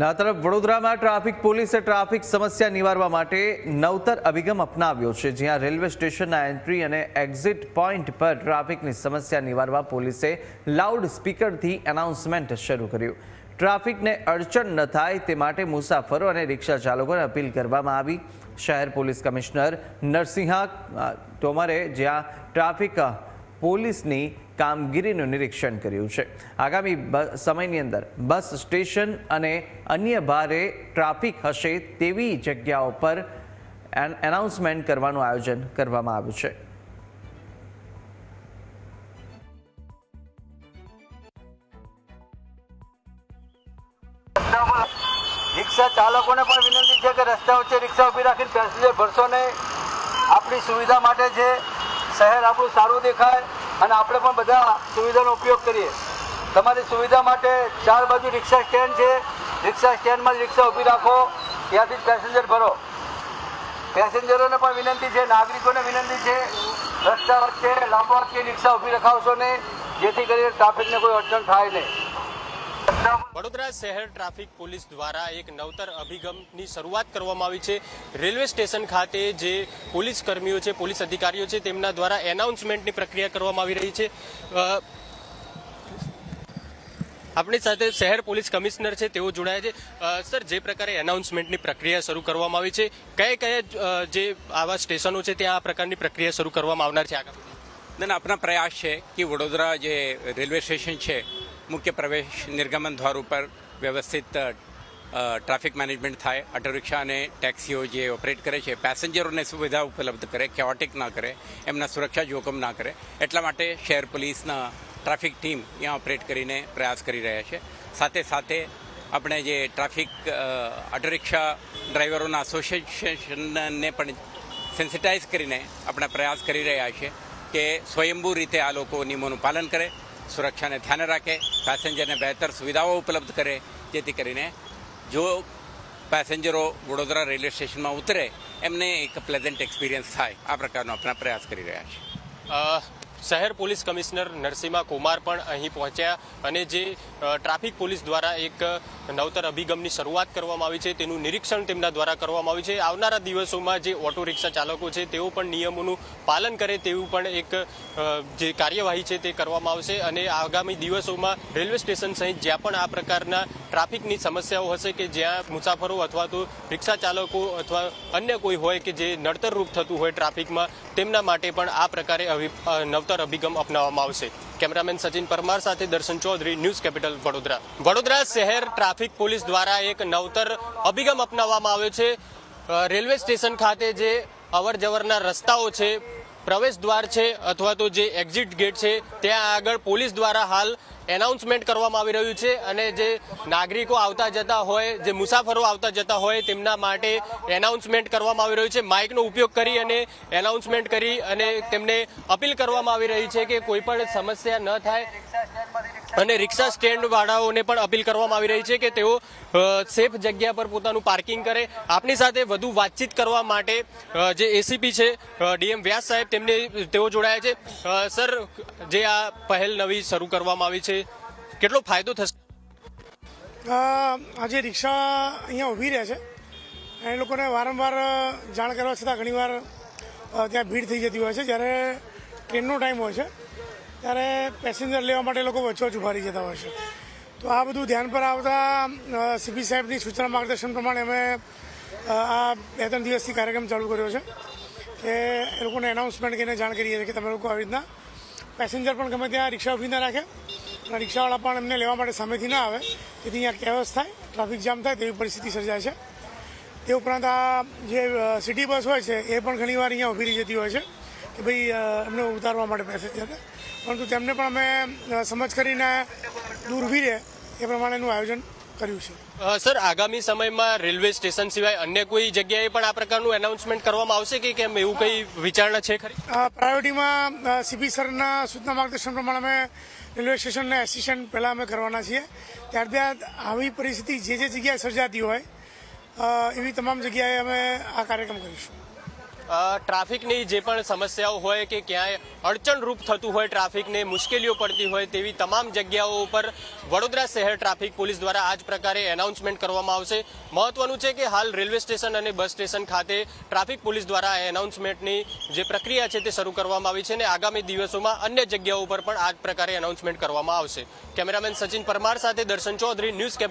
ના તરફ વડોદરામાં ટ્રાફિક પોલીસે ટ્રાફિક સમસ્યા નિવારવા માટે નવતર અભિગમ અપનાવ્યો છે, જ્યાં રેલવે સ્ટેશનના એન્ટ્રી અને એક્ઝિટ પોઈન્ટ પર ટ્રાફિકની સમસ્યા નિવારવા પોલીસે લાઉડ સ્પીકરથી એનાઉન્સમેન્ટ શરૂ કર્યું. ટ્રાફિકને અડચણ ન થાય તે માટે મુસાફરો અને રિક્ષા ચાલકોને અપીલ કરવામાં આવી. શહેર પોલીસ કમિશનર નરસિંહા તોમરે જ્યાં ટ્રાફિક પોલીસની કામગીરીનું નિરીક્ષણ કર્યું છે. આગામી સમયની અંદર બસ સ્ટેશન અને અન્ય ભારે ટ્રાફિક હશે તેવી જગ્યાઓ પર એન- એનાઉન્સમેન્ટ કરવાનું આયોજન કરવામાં આવ્યું છે. રિક્ષા ચાલકોને પણ વિનંતી છે કે રસ્તા વચ્ચે રિક્ષા ઊભી રાખીને પેસેન્જર ભરશો નહીં. આપણી સુવિધા માટે છે શહેર આપણું સારું દેખાય અને આપણે પણ બધા સુવિધાનો ઉપયોગ કરીએ. તમારી સુવિધા માટે ચાર બાજુ રિક્ષા સ્ટેન્ડ છે. રિક્ષા સ્ટેન્ડમાં રિક્ષા ઊભી રાખો. ત્યાંથી જ પેસેન્જર ભરો. પેસેન્જરોને પણ વિનંતી છે, નાગરિકોને વિનંતી છે, રસ્તા વચ્ચે લાંબા વચ્ચે રિક્ષા ઊભી રખાવશો નહીં. જેથી કરીને ટ્રાફિકને કોઈ અડચણ થાય નહીં. વડોદરા શહેર ટ્રાફિક પોલીસ દ્વારા એક નવતર અભિગમની શરૂઆત કરવામાં આવી છે. રેલવે સ્ટેશન ખાતે જે પોલીસ કર્મીઓ છે પોલીસ અધિકારીઓ છે તેમના દ્વારા એનાઉન્સમેન્ટની પ્રક્રિયા કરવામાં આવી રહી છે. આપણી સાથે શહેર પોલીસ કમિશનર છે તેઓ જોડાયા છે. સર જે પ્રકારે એનાઉન્સમેન્ટની પ્રક્રિયા શરૂ કરવામાં આવી છે કયા કયા જે આવા સ્ટેશનો છે ત્યાં આ પ્રકારની પ્રક્રિયા શરૂ કરવામાં આવનાર છે આગામી ના ના, આપણા પ્રયાસ છે કે વડોદરા જે રેલવે સ્ટેશન છે મુખ્ય પ્રવેશ નિર્ગમન દ્વાર ઉપર વ્યવસ્થિત ટ્રાફિક મેનેજમેન્ટ થાય. ઓટો રિક્ષા અને ટેક્સીઓ જે ઓપરેટ કરે છે, પેસેન્જરોને સુવિધા ઉપલબ્ધ કરે કેઓટિક ના કરે, એમના સુરક્ષા જોખમ ના કરે. એટલા માટે શહેર પોલીસના ટ્રાફિક ટીમ ત્યાં ઓપરેટ કરીને પ્રયાસ કરી રહ્યા છે. સાથે સાથે આપણે જે ટ્રાફિક ઓટો રિક્ષા ડ્રાઈવરોના એસોસિએશનને પણ સેન્સિટાઇઝ કરીને આપણે પ્રયાસ કરી રહ્યા છે કે સ્વયંભૂ રીતે આ લોકો નિયમોનું પાલન કરે. સુરક્ષાને ધ્યાને રાખે પેસેન્જરને બહેતર સુવિધાઓ ઉપલબ્ધ કરે, જેથી કરીને જો પેસેન્જરો વડોદરા રેલવે સ્ટેશનમાં ઉતરે, એમને એક પ્લેઝન્ટ એક્સપિરિયન્સ થાય. આ પ્રકારનો આપણા પ્રયાસ કરી રહ્યા છે શહેર પોલીસ કમિશનર નરસિંહા કુમાર પણ અહીં પહોંચ્યા અને જે ટ્રાફિક પોલીસ દ્વારા એક નવતર અભિગમની શરૂઆત કરવામાં આવી છે, તેનું નિરીક્ષણ તેમના દ્વારા કરવામાં આવ્યું છે. આવનારા દિવસોમાં જે ઓટો રિક્ષા ચાલકો છે, તેઓ પણ નિયમોનું પાલન કરે તેવું પણ એક જે કાર્યવાહી છે તે કરવામાં આવશે અને આગામી દિવસોમાં રેલવે સ્ટેશન સહિત જ્યાં પણ આ પ્રકારના ટ્રાફિકની સમસ્યાઓ હશે કે જ્યાં મુસાફરો અથવા તો રિક્ષા ચાલકો અથવા અન્ય કોઈ હોય કે જે નડતરરૂપ થતું હોય ટ્રાફિકમાં, તેમના માટે પણ આ પ્રકારે નવતર અભિગમ અપનાવવામાં આવશે. કેમેરામેન સચિન પરમાર સાથે દર્શન ચૌધરી, ન્યૂઝ કેપિટલ વડોદરા. વડોદરા શહેર ટ્રાફિક પોલીસ દ્વારા એક નવતર અભિગમ અપનાવવામાં આવ્યો છે. રેલવે સ્ટેશન ખાતે જે અવર જવરના રસ્તાઓ છે પ્રવેશ દ્વાર છે અથવા તો જે એક્ઝિટ ગેટ છે, ત્યાં આગળ પોલીસ દ્વારા હાલ એનાઉન્સમેન્ટ કરવામાં આવી રહ્યું છે અને જે નાગરિકો આવતા જતા હોય, જે મુસાફરો આવતા જતા હોય, તેમના માટે એનાઉન્સમેન્ટ કરવામાં આવી રહ્યું છે. માઇકનો ઉપયોગ કરી અને એનાઉન્સમેન્ટ કરી અને તેમને અપીલ કરવામાં આવી રહી છે કે કોઈ પણ સમસ્યા ન થાય. અને રિક્ષા સ્ટેન્ડ વાળાઓને પણ અપીલ કરવામાં આવી રહી છે કે તેઓ સેફ જગ્યા પર પોતાનું પાર્કિંગ કરે. આપની સાથે વધુ વાતચીત કરવા માટે જે એસીપી છે ડીએમ વ્યાસ સાહેબ તેમને, તેઓ જોડાયા છે. સર, જે આ પહેલ નવી શરૂ કરવામાં આવી છે, કેટલો ફાયદો થશે? આજે રિક્ષા અહીંયા ઊભી રહે છે. એ લોકોને વારંવાર જાણ કરવા છતાં ઘણીવાર ત્યાં ભીડ થઈ જતી હોય છે. જ્યારે ટ્રેનનો ટાઈમ હોય છે ત્યારે પેસેન્જર લેવા માટે લોકો વચ્ચો ઊભા રહી જતા હોય છે. તો આ બધું ધ્યાન પર આવતા સીપી સાહેબની સૂચના માર્ગદર્શન પ્રમાણે અમે આ બે ત્રણ દિવસથી કાર્યક્રમ ચાલુ કર્યો છે કે એ લોકોને એનાઉન્સમેન્ટ કરીને જાણ કરીએ છીએ કે તમે લોકો આવી રીતના પેસેન્જર પણ ગમે ત્યાં રિક્ષા ઊભી ના રાખે અને રિક્ષાવાળા પણ એમને લેવા માટે સામેથી ના આવે. તેથી અહીંયા કેવસ થાય, ટ્રાફિક જામ થાય તેવી પરિસ્થિતિ સર્જાય છે. તે ઉપરાંત આ જે સિટી બસ હોય છે એ પણ ઘણીવાર અહીંયા ઊભી રહી જતી હોય છે. કે ભાઈ એમને ઉતારવા માટે પેસેન્જરને પરંતુ તેમને પણ અમે સમજ કરીને દૂર ઊભી રહે એ પ્રમાણેનું આયોજન કર્યું છે. સર આગામી સમયમાં રેલવે સ્ટેશન સિવાય અન્ય કોઈ જગ્યાએ પણ આ પ્રકારનું એનાઉન્સમેન્ટ કરવામાં આવશે કે કેમ? એવું કંઈ વિચારણા છે ખરી? પ્રાયોરિટીમાં સીપી સરના સૂચના માર્ગદર્શન પ્રમાણે અમે રેલવે સ્ટેશનને એસિસ્ટન્ટ પહેલાં અમે કરવાના છીએ. ત્યારબાદ આવી પરિસ્થિતિ જે જે જગ્યાએ સર્જાતી હોય એવી તમામ જગ્યાએ અમે આ કાર્યક્રમ કરીશું. ટ્રાફિકની જે પણ સમસ્યાઓ હોય કે ક્યાંય અડચણરૂપ થતું હોય, ટ્રાફિકને મુશ્કેલીઓ પડતી હોય તેવી તમામ જગ્યાઓ ઉપર વડોદરા શહેર ટ્રાફિક પોલીસ દ્વારા આ જ પ્રકારે એનાઉન્સમેન્ટ કરવામાં આવશે. મહત્વનું છે કે હાલ રેલવે સ્ટેશન અને બસ સ્ટેશન ખાતે ટ્રાફિક પોલીસ દ્વારા એનાઉન્સમેન્ટની જે પ્રક્રિયા છે તે શરૂ કરવામાં આવી છે અને આગામી દિવસોમાં અન્ય જગ્યાઓ પર પણ આ જ પ્રકારે એનાઉન્સમેન્ટ કરવામાં આવશે. કેમેરામેન સચિન પરમાર સાથે દર્શન ચૌધરી, ન્યૂઝ